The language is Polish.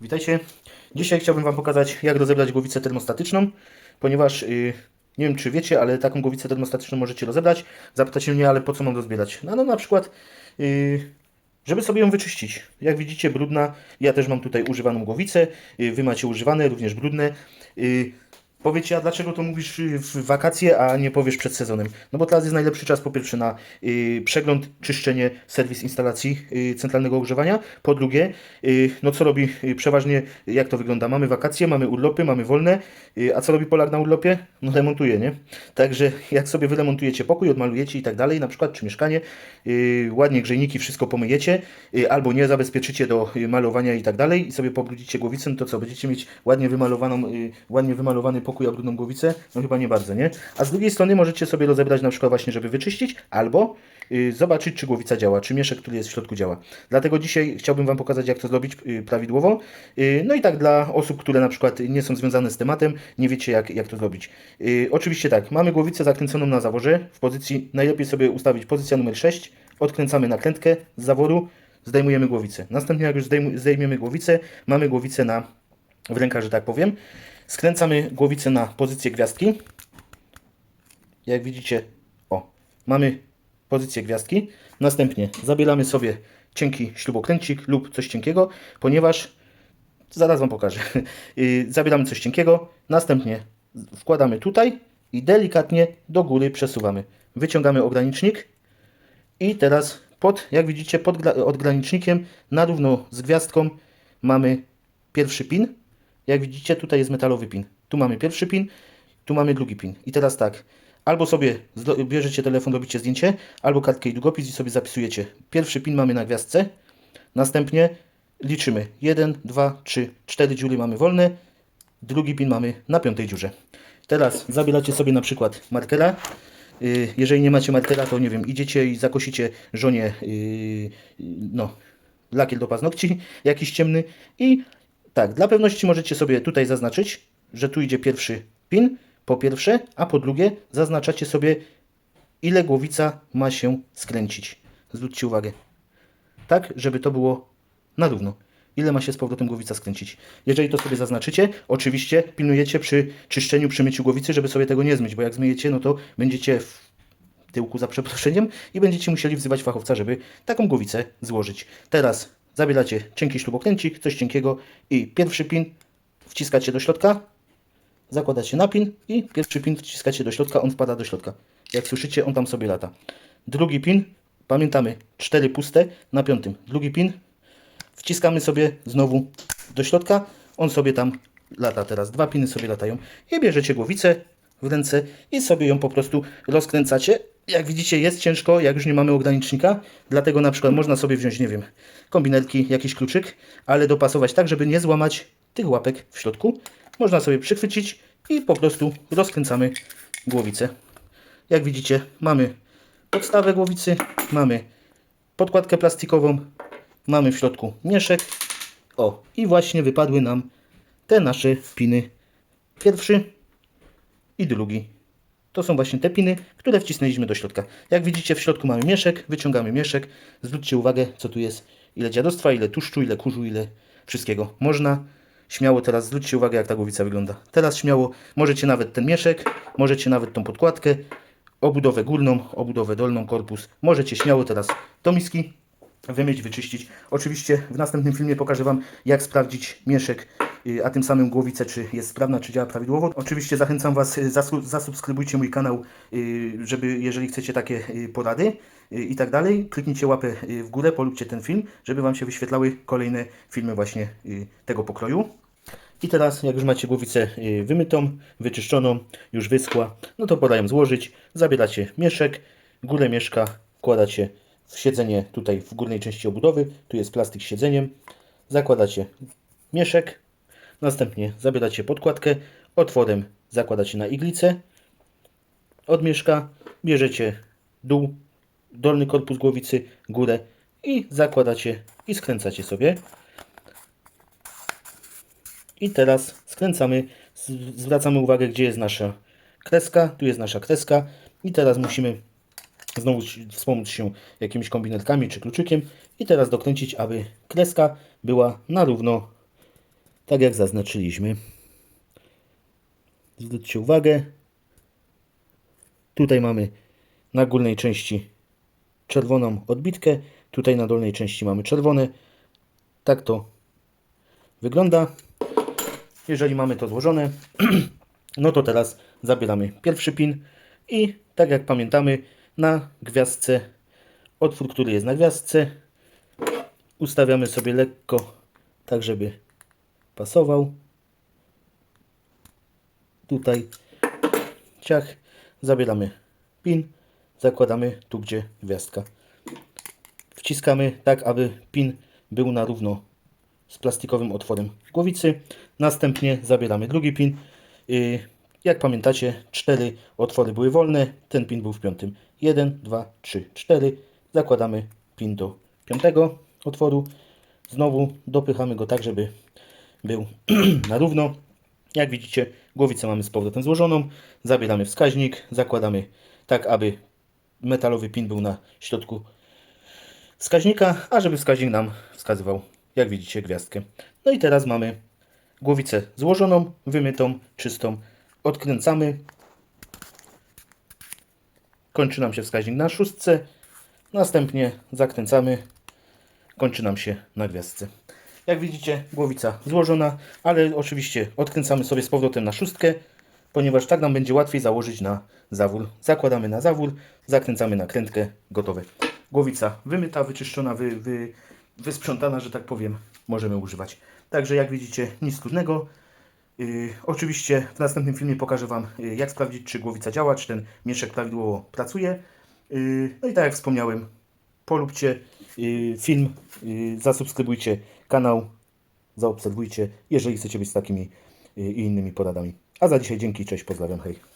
Witajcie. Dzisiaj chciałbym Wam pokazać, jak rozebrać głowicę termostatyczną, ponieważ yy, nie wiem, czy wiecie, ale taką głowicę termostatyczną możecie rozebrać. Zapytacie mnie, ale po co mam rozbierać? No, no na przykład, yy, żeby sobie ją wyczyścić. Jak widzicie, brudna. Ja też mam tutaj używaną głowicę. Yy, wy macie używane, również brudne. Yy, Powiecie, a dlaczego to mówisz w wakacje, a nie powiesz przed sezonem? No bo teraz jest najlepszy czas po pierwsze na y, przegląd, czyszczenie, serwis instalacji y, centralnego ogrzewania. Po drugie, y, no co robi y, przeważnie, jak to wygląda? Mamy wakacje, mamy urlopy, mamy wolne, y, a co robi Polak na urlopie? No remontuje, nie? Także jak sobie wyremontujecie pokój, odmalujecie i tak dalej, na przykład czy mieszkanie, y, ładnie grzejniki, wszystko pomyjecie, y, albo nie zabezpieczycie do y, malowania i tak dalej i sobie pobrudzicie głowicę, to co, będziecie mieć ładnie wymalowaną, y, ładnie wymalowany pokój, a brudną głowicę? No chyba nie bardzo, nie? A z drugiej strony możecie sobie rozebrać na przykład właśnie, żeby wyczyścić, albo y, zobaczyć, czy głowica działa, czy mieszek, który jest w środku działa. Dlatego dzisiaj chciałbym Wam pokazać, jak to zrobić y, prawidłowo. Y, no i tak dla osób, które na przykład nie są związane z tematem, nie wiecie, jak, jak to zrobić. Y, oczywiście tak, mamy głowicę zakręconą na zaworze, w pozycji, najlepiej sobie ustawić pozycja numer 6, odkręcamy nakrętkę z zaworu, zdejmujemy głowicę. Następnie jak już zdejmiemy głowicę, mamy głowicę na, w rękach, że tak powiem, skręcamy głowicę na pozycję gwiazdki. Jak widzicie, o, mamy pozycję gwiazdki. Następnie zabieramy sobie cienki śrubokręcik lub coś cienkiego, ponieważ zaraz Wam pokażę. Yy, Zabieramy coś cienkiego, następnie wkładamy tutaj i delikatnie do góry przesuwamy. Wyciągamy ogranicznik i teraz pod, jak widzicie, pod gra- odgranicznikiem na równo z gwiazdką mamy pierwszy pin. Jak widzicie, tutaj jest metalowy pin. Tu mamy pierwszy pin, tu mamy drugi pin. I teraz tak, albo sobie bierzecie telefon, robicie zdjęcie, albo kartkę i długopis i sobie zapisujecie. Pierwszy pin mamy na gwiazdce, następnie liczymy 1, 2, 3, 4 dziury mamy wolne, drugi pin mamy na piątej dziurze. Teraz zabieracie sobie na przykład markera. Yy, Jeżeli nie macie markera, to nie wiem, idziecie i zakosicie żonie yy, no, lakier do paznokci, jakiś ciemny i tak, dla pewności możecie sobie tutaj zaznaczyć, że tu idzie pierwszy pin, po pierwsze, a po drugie zaznaczacie sobie ile głowica ma się skręcić. Zwróćcie uwagę. Tak, żeby to było na równo. Ile ma się z powrotem głowica skręcić. Jeżeli to sobie zaznaczycie, oczywiście pilnujecie przy czyszczeniu, przy myciu głowicy, żeby sobie tego nie zmyć, bo jak zmyjecie, no to będziecie w tyłku za przeproszeniem i będziecie musieli wzywać fachowca, żeby taką głowicę złożyć. Teraz zabieracie cienki śrubokręcik, coś cienkiego i pierwszy pin wciskacie do środka, zakładacie na pin i pierwszy pin wciskacie do środka, on wpada do środka. Jak słyszycie, on tam sobie lata. Drugi pin, pamiętamy, cztery puste na piątym. Drugi pin wciskamy sobie znowu do środka, on sobie tam lata teraz. Dwa piny sobie latają i bierzecie głowicę w ręce i sobie ją po prostu rozkręcacie. Jak widzicie jest ciężko, jak już nie mamy ogranicznika, dlatego na przykład można sobie wziąć, nie wiem, kombinerki, jakiś kluczyk, ale dopasować tak, żeby nie złamać tych łapek w środku. Można sobie przychwycić i po prostu rozkręcamy głowicę. Jak widzicie mamy podstawę głowicy, mamy podkładkę plastikową, mamy w środku mieszek. O, i właśnie wypadły nam te nasze piny. Pierwszy i drugi. To są właśnie te piny, które wcisnęliśmy do środka. Jak widzicie w środku mamy mieszek, wyciągamy mieszek. Zwróćcie uwagę co tu jest. Ile dziadostwa, ile tłuszczu, ile kurzu, ile wszystkiego. Można śmiało teraz zwróćcie uwagę jak ta głowica wygląda. Teraz śmiało możecie nawet ten mieszek, możecie nawet tą podkładkę, obudowę górną, obudowę dolną, korpus. Możecie śmiało teraz do miski wymyć, wyczyścić. Oczywiście w następnym filmie pokażę Wam, jak sprawdzić mieszek, a tym samym głowicę, czy jest sprawna, czy działa prawidłowo. Oczywiście zachęcam Was, y, zasu- zasubskrybujcie mój kanał, y, żeby jeżeli chcecie takie y, porady i tak dalej, kliknijcie łapę w górę, polubcie ten film, żeby Wam się wyświetlały kolejne filmy właśnie tego pokroju. I teraz, jak już macie głowicę wymytą, wyczyszczoną, już wyschła, no to pora ją złożyć. Zabieracie mieszek, górę mieszka wkładacie w siedzenie tutaj w górnej części obudowy. Tu jest plastik z siedzeniem. Zakładacie mieszek, następnie zabieracie podkładkę, otworem zakładacie na iglicę. Od mieszka bierzecie dół, dolny korpus głowicy, górę i zakładacie i skręcacie sobie. I teraz skręcamy, zwracamy uwagę, gdzie jest nasza kreska. Tu jest nasza kreska. I teraz musimy znowu wspomóc się jakimiś kombinerkami czy kluczykiem. I teraz dokręcić, aby kreska była na równo tak jak zaznaczyliśmy. Zwróćcie uwagę, tutaj mamy na górnej części czerwoną odbitkę, tutaj na dolnej części mamy czerwone. Tak to wygląda. Jeżeli mamy to złożone, no to teraz zabieramy pierwszy pin i tak jak pamiętamy na gwiazdce, otwór, który jest na gwiazdce, ustawiamy sobie lekko tak, żeby pasował. Tutaj ciach, zabieramy pin, zakładamy tu, gdzie gwiazdka. Wciskamy tak, aby pin był na równo z plastikowym otworem głowicy. Następnie zabieramy drugi pin. Jak pamiętacie, cztery otwory były wolne, ten pin był w piątym. 1, 2, 3, 4. Zakładamy pin do piątego otworu. Znowu dopychamy go tak, żeby był na równo. Jak widzicie, głowicę mamy z powrotem złożoną. Zabieramy wskaźnik, zakładamy tak, aby metalowy pin był na środku wskaźnika, a żeby wskaźnik nam wskazywał, jak widzicie, gwiazdkę. No i teraz mamy głowicę złożoną, wymytą, czystą. Odkręcamy. Kończy nam się wskaźnik na szóstce. Następnie zakręcamy. Kończy nam się na gwiazdce. Jak widzicie, głowica złożona, ale oczywiście odkręcamy sobie z powrotem na szóstkę, ponieważ tak nam będzie łatwiej założyć na zawór. Zakładamy na zawór, zakręcamy na krętkę, gotowe. Głowica wymyta, wyczyszczona, wy, wy, wysprzątana, że tak powiem, możemy używać. Także jak widzicie, nic trudnego. Yy, oczywiście w następnym filmie pokażę Wam, yy, jak sprawdzić, czy głowica działa, czy ten mieszek prawidłowo pracuje. Yy, no i tak jak wspomniałem, polubcie yy, film, yy, zasubskrybujcie kanał, zaobserwujcie, jeżeli chcecie być z takimi yy, i innymi poradami. A za dzisiaj dzięki, cześć, pozdrawiam, hej.